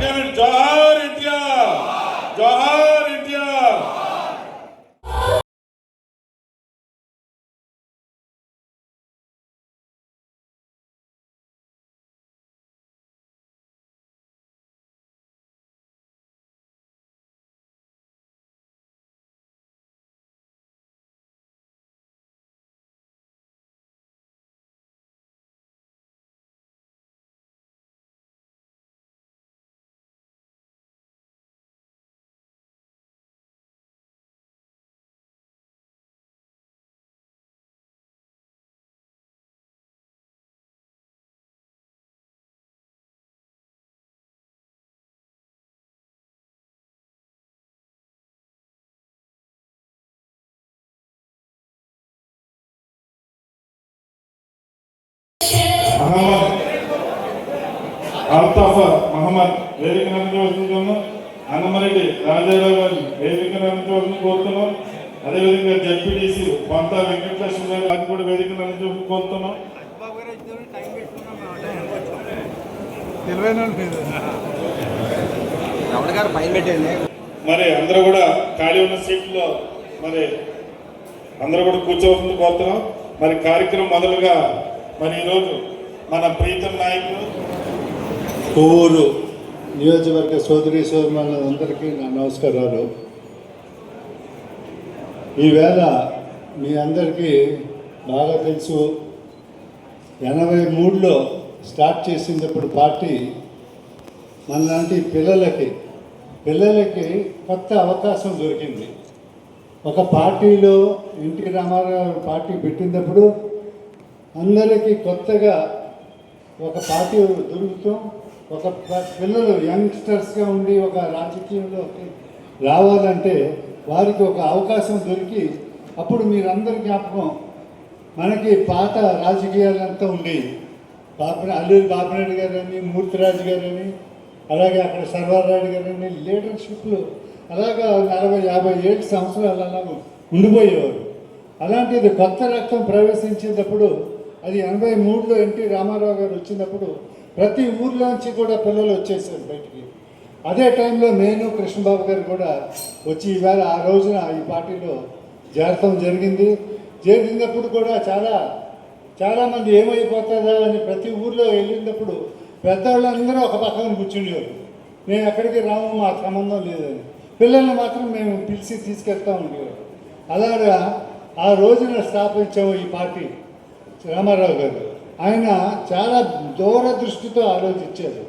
जय इतिया जय మహమ్మద్ అల్తాఫ్ మహమ్మద్ వేదిక నిర్వహించుకున్నాం అన్నమరెడ్డి రాజారావు గారిని వేదిక నిర్వహించవలసిన కోరుతున్నాం. అదేవిధంగా జడ్పీటీసీ పంత వెంకటలక్ష్మి గారు కూడా వేదిక నిర్వహించవలసిన కోరుతున్నాం మరి అందరూ కూడా ఖాళీ ఉన్న సీట్లో మరి అందరూ కూడా కూర్చోవలసింది కోరుతున్నాం. మరి కార్యక్రమం మొదలుగా మరి ఈరోజు మన ప్రీతం నాయకులు కొవ్వూరు నియోజకవర్గ సోదరి సోదరులందరికీ నా నమస్కారాలు. ఈవేళ మీ అందరికీ బాగా తెలుసు ఎనభై మూడులో స్టార్ట్ చేసినప్పుడు పార్టీ మనలాంటి పిల్లలకి పిల్లలకి కొత్త అవకాశం దొరికింది. ఒక పార్టీలో ఎన్టీ రామారావు పార్టీ పెట్టినప్పుడు అందరికీ కొత్తగా ఒక పార్టీ దొరుకుతాం ఒక పిల్లలు యంగ్స్టర్స్గా ఉండి ఒక రాజకీయంలోకి రావాలంటే వారికి ఒక అవకాశం దొరికి అప్పుడు మీరందరి జ్ఞాపకం మనకి పాత రాజకీయాలంతా ఉండేవి బాపన అల్లూరి బాపినాయుడు గారని మూర్తిరాజు గారని అలాగే అక్కడ సర్వారాయుడు గారని లీడర్షిప్లు అలాగా నలభై యాభై ఏడు సంవత్సరాలు అలా ఉండిపోయేవారు. అలాంటిది కొత్త రక్తం ప్రవేశించేటప్పుడు అది ఎనభై మూడులో ఎన్టీ రామారావు గారు వచ్చినప్పుడు ప్రతి ఊర్లోంచి కూడా పిల్లలు వచ్చేసారు బయటికి. అదే టైంలో నేను కృష్ణబాబు గారు కూడా వచ్చి ఈవేళ ఆ రోజున ఈ పార్టీలో చేరటం జరిగింది. చేరినప్పుడు కూడా చాలా చాలామంది ఏమైపోతుందా అని ప్రతి ఊర్లో వెళ్ళినప్పుడు పెద్దవాళ్ళందరూ ఒక పక్కన కూర్చుండేవారు మేము ఎక్కడికి రాము మా సంబంధం లేదని. పిల్లల్ని మాత్రం మేము పిలిచి తీసుకెళ్తా ఉండేవారు. అలాగా ఆ రోజున స్థాపించాము ఈ పార్టీ. రామారావు గారు. ఆయన చాలా దూరదృష్టితో ఆలోచించారు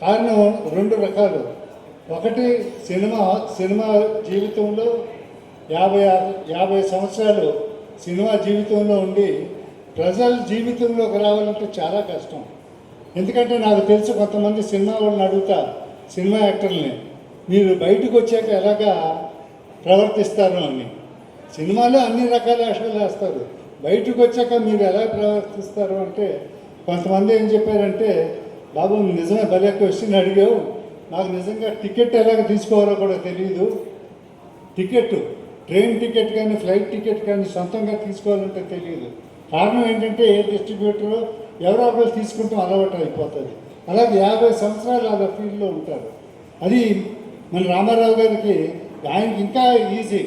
కారణం రెండు రకాలు. ఒకటి సినిమా సినిమా జీవితంలో యాభై ఆరు యాభై సంవత్సరాలు సినిమా జీవితంలో ఉండి ప్రజల జీవితంలోకి రావాలంటే చాలా కష్టం. ఎందుకంటే నాకు తెలుసు కొంతమంది సినిమా వాళ్ళని అడుగుతా సినిమా యాక్టర్ని మీరు బయటకు వచ్చాక ఎలాగా ప్రవర్తిస్తారు అని. సినిమాలో అన్ని రకాల వేషాలు వేస్తారు. బయటకు వచ్చాక మీరు ఎలా ప్రవర్తిస్తారు అంటే కొంతమంది ఏం చెప్పారంటే బాబు నిజమే భలే క్వశ్చన్ అడిగావు. నాకు నిజంగా టికెట్ ఎలాగ తీసుకోవాలో కూడా తెలియదు టికెట్ ట్రైన్ టికెట్ కానీ ఫ్లైట్ టికెట్ కానీ సొంతంగా తీసుకోవాలంటే తెలియదు కారణం ఏంటంటే ఏ డిస్ట్రిబ్యూటర్ ఎవరో ఒకరు తీసుకుంటాం అలవాటు అయిపోతుంది. అలాగే యాభై సంవత్సరాలు అలా ఫీల్డ్లో ఉంటారు. అది మన రామారావు గారికి ఆయనకి ఇంకా ఈజీ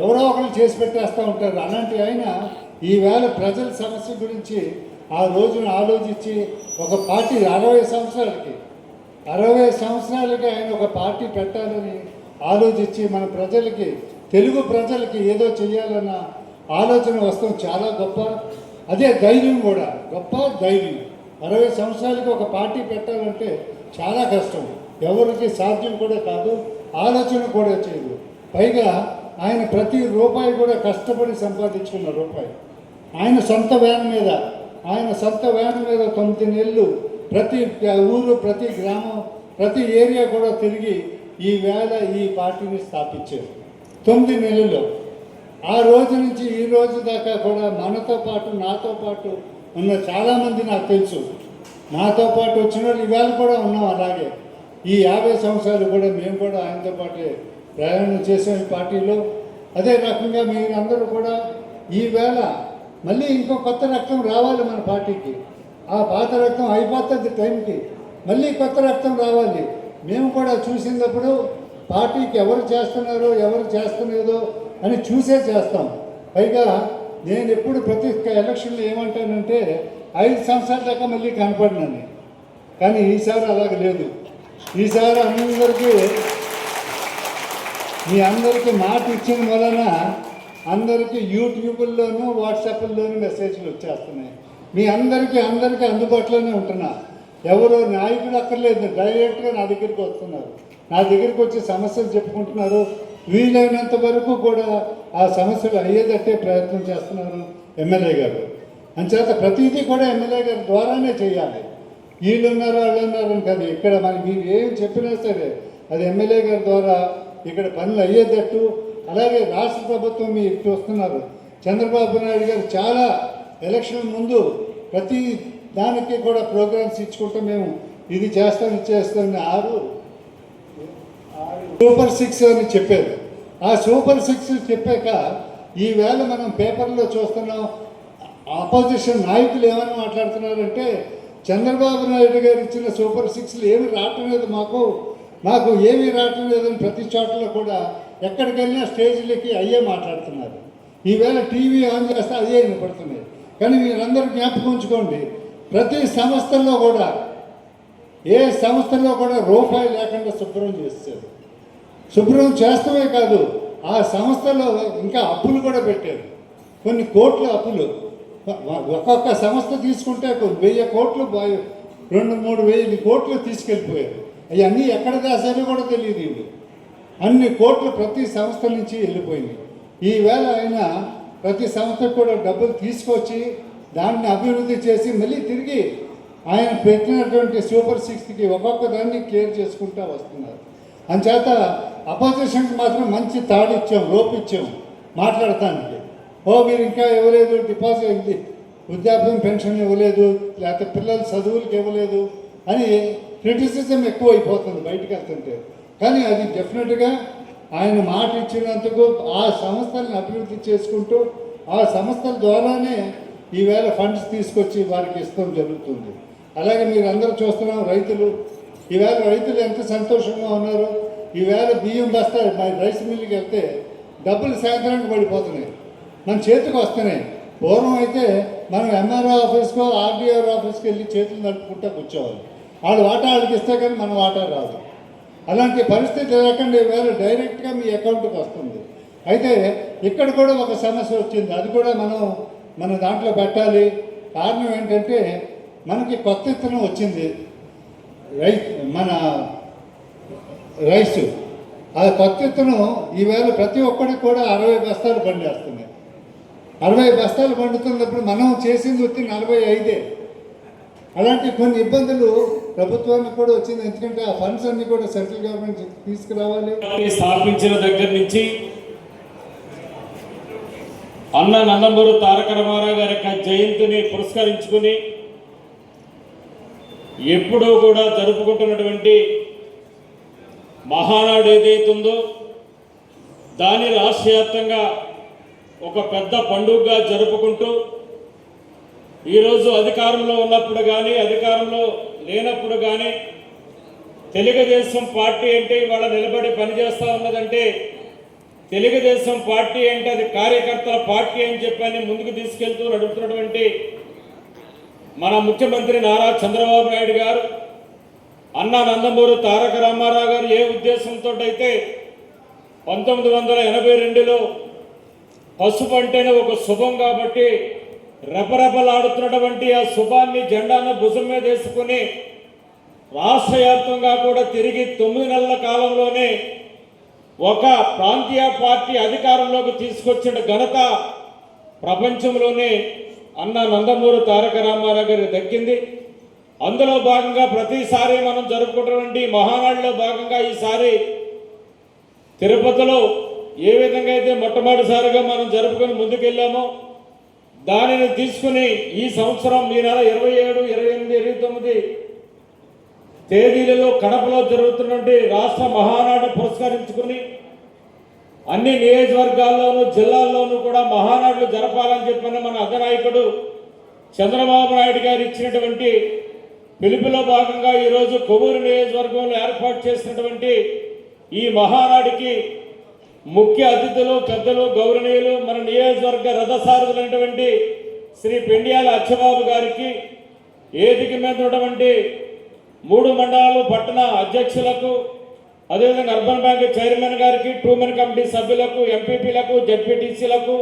ఎవరో ఒకరు చేసి పెట్టేస్తూ ఉంటారు. అలాంటి ఆయన ఈవేళ ప్రజల సమస్య గురించి ఆ రోజున ఆలోచించి ఒక పార్టీ అరవై సంవత్సరాలకి అరవై సంవత్సరాలకి ఆయన ఒక పార్టీ పెట్టాలని ఆలోచించి మన ప్రజలకి తెలుగు ప్రజలకి ఏదో చేయాలన్న ఆలోచన వస్తాం చాలా గొప్ప అదే ధైర్యం కూడా గొప్ప ధైర్యం. అరవై సంవత్సరాలకి ఒక పార్టీ పెట్టాలంటే చాలా కష్టం. ఎవరికి సాధ్యం కూడా కాదు ఆలోచన కూడా చేయదు. పైగా ఆయన ప్రతి రూపాయి కూడా కష్టపడి సంపాదించుకున్న రూపాయి. ఆయన సొంత వ్యాన్ మీద ఆయన సొంత వ్యాన్ మీద తొమ్మిది నెలలు ప్రతి ఊరు ప్రతి గ్రామం ప్రతి ఏరియా కూడా తిరిగి ఈ వేళ ఈ పార్టీని స్థాపించారు. తొమ్మిది నెలల్లో ఆ రోజు నుంచి ఈ రోజు దాకా కూడా మనతో పాటు నాతో పాటు ఉన్న చాలామంది నాకు తెలుసు. నాతో పాటు వచ్చిన వాళ్ళు ఇవాళ కూడా ఉన్నాం అలాగే. ఈ యాభై సంవత్సరాలు కూడా మేము కూడా ఆయనతో పాటే ప్రయాణం చేసాం ఈ పార్టీలో. అదే రకంగా మీరందరూ కూడా ఈవేళ మళ్ళీ ఇంకో కొత్త రక్తం రావాలి మన పార్టీకి. ఆ పాత రక్తం అయిపోతుంది టైంకి. మళ్ళీ కొత్త రక్తం రావాలి. మేము కూడా చూసినప్పుడు పార్టీకి ఎవరు చేస్తున్నారో ఎవరు చేస్తలేదో అని చూసే చేస్తాం. పైగా నేను ఎప్పుడు ప్రతి ఎలక్షన్లో ఏమంటానంటే ఐదు సంవత్సరాల దాకా మళ్ళీ కనపడినాను. కానీ ఈసారి అలాగ లేదు. ఈసారి అందరికీ మీ అందరికీ మాట ఇచ్చిన వలన అందరికీ యూట్యూబ్లోనూ వాట్సాప్లోనూ మెసేజ్లు వచ్చేస్తున్నాయి. మీ అందరికీ అందరికీ అందుబాటులోనే ఉంటున్నా. ఎవరో నాయకుడు అక్కర్లేదు డైరెక్ట్గా నా దగ్గరికి వస్తున్నారు. నా దగ్గరికి వచ్చి సమస్యలు చెప్పుకుంటున్నారు. వీలైనంత వరకు కూడా ఆ సమస్యలు అయ్యేటట్టే ప్రయత్నం చేస్తున్నారు ఎమ్మెల్యే గారు. అంచేత ప్రతిదీ కూడా ఎమ్మెల్యే గారి ద్వారానే చేయాలి. వీళ్ళు ఉన్నారు వాళ్ళు ఉన్నారు అని కాదు. ఇక్కడ మనకి మీరు ఏం చెప్పినా సరే అది ఎమ్మెల్యే గారి ద్వారా ఇక్కడ పనులు అయ్యేటట్టు అలాగే రాష్ట్ర ప్రభుత్వం మీరు చూస్తున్నారు చంద్రబాబు నాయుడు గారు చాలా ఎలక్షన్ ముందు ప్రతి దానికి కూడా ప్రోగ్రామ్స్ ఇచ్చుకుంటూ మేము ఇది చేస్తాం ఇది చేస్తాం ఆరు సూపర్ సిక్స్ అని చెప్పారు. ఆ సూపర్ సిక్స్ చెప్పాక ఈవేళ మనం పేపర్లో చూస్తున్నాం ఆపోజిషన్ నాయకులు ఏమని మాట్లాడుతున్నారంటే చంద్రబాబు నాయుడు గారు ఇచ్చిన సూపర్ సిక్స్లు ఏమి రావటం లేదు మాకు మాకు ఏమీ రావటం లేదని ప్రతి చోట్ల కూడా ఎక్కడికి వెళ్ళినా స్టేజ్లకి అయ్యే మాట్లాడుతున్నారు. ఈవేళ టీవీ ఆన్ చేస్తే అదే వినపడుతున్నాయి. కానీ మీరందరూ జ్ఞాపకం ఉంచుకోండి ప్రతి సంస్థల్లో కూడా ఏ సంస్థల్లో కూడా రూపాయి లేకుండా శుభ్రం చేస్తారు శుభ్రం చేస్తమే కాదు ఆ సంస్థలో ఇంకా అప్పులు కూడా పెట్టారు. కొన్ని కోట్ల అప్పులు. ఒక్కొక్క సంస్థ తీసుకుంటే వెయ్యి కోట్లు రెండు మూడు వెయ్యి కోట్లు తీసుకెళ్ళిపోయారు. అవన్నీ ఎక్కడ దాసారో కూడా తెలియదు వీళ్ళు అన్ని కోట్లు ప్రతి సంస్థ నుంచి వెళ్ళిపోయింది. ఈవేళ ఆయన ప్రతి సంస్థ కూడా డబ్బులు తీసుకొచ్చి దాన్ని అభివృద్ధి చేసి మళ్ళీ తిరిగి ఆయన పెట్టినటువంటి సూపర్ సిక్స్కి ఒక్కొక్క దాన్ని క్లియర్ చేసుకుంటూ వస్తున్నారు. అంచేత అపోజిషన్కి మాత్రం మంచి తాడిచ్చాం లోపిచ్చాం మాట్లాడటానికి. ఓ మీరు ఇంకా ఇవ్వలేదు డిపాజిట్ ఇది వృద్ధాప్యం పెన్షన్ ఇవ్వలేదు లేకపోతే పిల్లల చదువులకు ఇవ్వలేదు అని క్రిటిసిజం ఎక్కువ అయిపోతుంది బయటకు వెళ్తుంటే. కానీ అది డెఫినెట్గా ఆయన మాట ఇచ్చినందుకు ఆ సంస్థలను అభివృద్ధి చేసుకుంటూ ఆ సంస్థల ద్వారానే ఈవేళ ఫండ్స్ తీసుకొచ్చి వారికి ఇస్తాం జరుగుతుంది. అలాగే మీరు అందరూ చూస్తున్నాం రైతులు. ఈవేళ రైతులు ఎంత సంతోషంగా ఉన్నారు. ఈవేళ బియ్యం బస్తా మరి రైస్ మిల్లుకి వెళ్తే డబ్బులు సాయంత్రానికి పడిపోతున్నాయి. మన చేతికి వస్తున్నాయి. పూర్వం అయితే మనం ఎంఆర్ఓ ఆఫీస్కో ఆర్డీఆర్ ఆఫీస్కి వెళ్ళి చేతులు నడుపుకుంటా కూర్చోవాలి. వాళ్ళు వాటా వాళ్ళకి ఇస్తే కానీ మన వాటా రాదు. అలాంటి పరిస్థితి లేకుండా వేరే డైరెక్ట్గా మీ అకౌంట్కి వస్తుంది. అయితే ఇక్కడ కూడా ఒక సమస్య వచ్చింది. అది కూడా మనం మన దాంట్లో పెట్టాలి. కారణం ఏంటంటే మనకి కొత్త ఇత్తనం వచ్చింది. రై మన రైస్. ఆ కొత్త ఇత్తనం ఈవేళ ప్రతి ఒక్కరికి కూడా అరవై బస్తాలు పండేస్తున్నాయి. అరవై బస్తాలు పండుతున్నప్పుడు మనం చేసింది వచ్చి నలభై ఐదే. అలాంటి కొన్ని ఇబ్బందులు ప్రభుత్వానికి కూడా వచ్చింది. ఎందుకంటే ఆ ఫండ్స్ అన్ని కూడా సెంట్రల్ గవర్నమెంట్ తీసుకురావాలి. స్థాపించిన దగ్గర నుంచి అన్న నందమూరు తారక రామారావు గారి యొక్క జయంతిని పురస్కరించుకుని ఎప్పుడూ కూడా జరుపుకుంటున్నటువంటి మహానాడు ఏదైతుందో దాని రాష్ట్ర వ్యాప్తంగా ఒక పెద్ద పండుగగా జరుపుకుంటూ ఈరోజు అధికారంలో ఉన్నప్పుడు కానీ అధికారంలో లేనప్పుడు కానీ తెలుగుదేశం పార్టీ అంటే ఇవాళ నిలబడి పనిచేస్తూ ఉన్నదంటే తెలుగుదేశం పార్టీ అంటే అది కార్యకర్తల పార్టీ అని చెప్పని ముందుకు తీసుకెళ్తూ నడుపుతున్నటువంటి మన ముఖ్యమంత్రి నారా చంద్రబాబు నాయుడు గారు అన్నా నందమూరు తారక రామారావు గారు ఏ ఉద్దేశంతో అయితే పంతొమ్మిది వందల ఎనభై రెండులో పసుపు అంటేనే ఒక శుభం కాబట్టి రెపరెపలాడుతున్నటువంటి ఆ శుభాన్ని జెండాను భుజం మీద వేసుకుని రాష్ట్ర వ్యాప్తంగా కూడా తిరిగి తొమ్మిది నెలల కాలంలోనే ఒక ప్రాంతీయ పార్టీ అధికారంలోకి తీసుకొచ్చిన ఘనత ప్రపంచంలోనే అన్న నందమూరి తారక రామారావు గారికి దక్కింది. అందులో భాగంగా ప్రతిసారి మనం జరుపుకుంటున్నటువంటి మహానాడులో భాగంగా ఈసారి తిరుపతిలో ఏ విధంగా అయితే మొట్టమొదటిసారిగా మనం జరుపుకొని ముందుకెళ్ళామో దానిని తీసుకుని ఈ సంవత్సరం ఈ నెల ఇరవై ఏడు ఇరవై ఎనిమిది ఇరవై తొమ్మిది తేదీలలో కడపలో జరుగుతున్నటువంటి రాష్ట్ర మహానాడు పురస్కరించుకుని అన్ని నియోజకవర్గాల్లోనూ జిల్లాల్లోనూ కూడా మహానాడులు జరపాలని చెప్పిన మన అగ్రనాయకుడు చంద్రబాబు నాయుడు గారు ఇచ్చినటువంటి పిలుపులో భాగంగా ఈరోజు కొవ్వూరు నియోజకవర్గంలో ఏర్పాటు చేసినటువంటి ఈ మహానాడికి ముఖ్య అతిథులు పెద్దలు గౌరవనీయులు మన నియోజకవర్గ రథసారథులైనటువంటి శ్రీ పెండియాల అచ్చబాబు గారికి ఏదికి మీద ఉన్నటువంటి మూడు మండలాలు పట్టణ అధ్యక్షులకు అదేవిధంగా అర్బన్ బ్యాంక్ చైర్మన్ గారికి టూమెన్ కమిటీ సభ్యులకు ఎంపీపీలకు జడ్పీటీసీలకు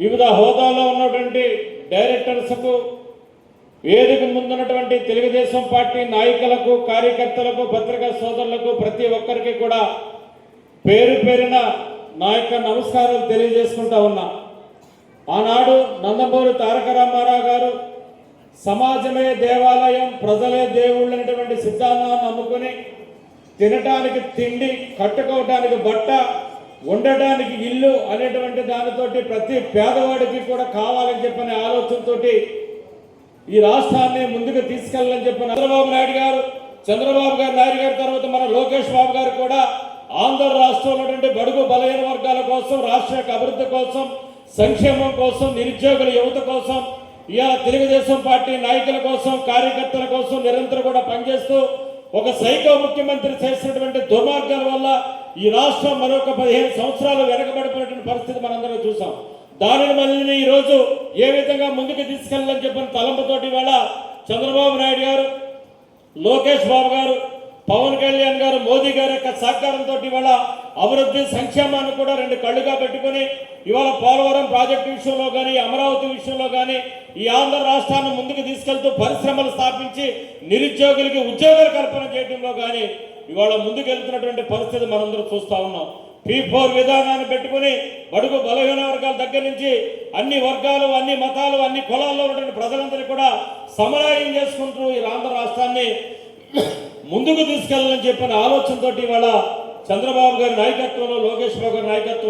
వివిధ హోదాలో ఉన్నటువంటి డైరెక్టర్స్కు వేదిక ముందున్నటువంటి తెలుగుదేశం పార్టీ నాయకులకు కార్యకర్తలకు పత్రికా సోదరులకు ప్రతి ఒక్కరికి కూడా పేరు పేరున నా యొక్క నమస్కారాలు తెలియజేసుకుంటా ఉన్నా. ఆనాడు నందమూరి తారక రామారావు గారు సమాజమే దేవాలయం ప్రజలే దేవుళ్ళు అనేటువంటి సిద్ధాంతాన్ని నమ్ముకుని తినటానికి తిండి కట్టుకోవటానికి బట్ట ఉండటానికి ఇల్లు అనేటువంటి దానితోటి ప్రతి పేదవాడికి కూడా కావాలని చెప్పిన ఆలోచనతోటి ఈ రాష్ట్రాన్ని ముందుకు తీసుకెళ్ళాలని చెప్పిన చంద్రబాబు నాయుడు గారు చంద్రబాబు గారు నాయుడు గారి తర్వాత మన లోకేష్ బాబు గారు కూడా ఆంధ్ర రాష్ట్రంలో బడుగు బలహీన వర్గాల కోసం రాష్ట్ర యొక్క అభివృద్ధి కోసం సంక్షేమం కోసం నిరుద్యోగుల యువత కోసం ఇవాళ తెలుగుదేశం పార్టీ నాయకుల కోసం కార్యకర్తల కోసం నిరంతరం కూడా పనిచేస్తూ ఒక సైకో ముఖ్యమంత్రి చేసినటువంటి దుర్మార్గాల వల్ల ఈ రాష్ట్రం మరొక పదిహేను సంవత్సరాలు వెనకబడిపోయినటువంటి పరిస్థితి మనందరం చూసాం. దానిని మళ్ళీ ఈ రోజు ఏ విధంగా ముందుకు తీసుకెళ్ళాలని చెప్పిన తలంపుతోటి ఇవాళ చంద్రబాబు నాయుడు గారు లోకేష్ బాబు గారు పవన్ కళ్యాణ్ గారు మోదీ గారి యొక్క సహకారంతో ఇవాళ అభివృద్ధి సంక్షేమాన్ని కూడా రెండు కళ్ళుగా పెట్టుకొని ఇవాళ పోలవరం ప్రాజెక్టు విషయంలో కానీ అమరావతి విషయంలో కానీ ఈ ఆంధ్ర రాష్ట్రాన్ని ముందుకు తీసుకెళ్తూ పరిశ్రమలు స్థాపించి నిరుద్యోగులకి ఉద్యోగాల కల్పన చేయడంలో కానీ ఇవాళ ముందుకెళ్తున్నటువంటి పరిస్థితి మనందరూ చూస్తా ఉన్నాం. పీ ఫోర్ విధానాన్ని పెట్టుకుని బడుగు బలహీన వర్గాల దగ్గర నుంచి అన్ని వర్గాలు అన్ని మతాలు అన్ని కులాల్లో ఉన్నటువంటి ప్రజలందరినీ కూడా సమన్వయం చేసుకుంటూ ఈ ఆంధ్ర రాష్ట్రాన్ని ముందుకు తీసుకెళ్ళాలని చెప్పిన ఆలోచనతోటి ఇవాళ చంద్రబాబు గారి నాయకత్వంలో లోకేష్ బాబు గారి నాయకత్వం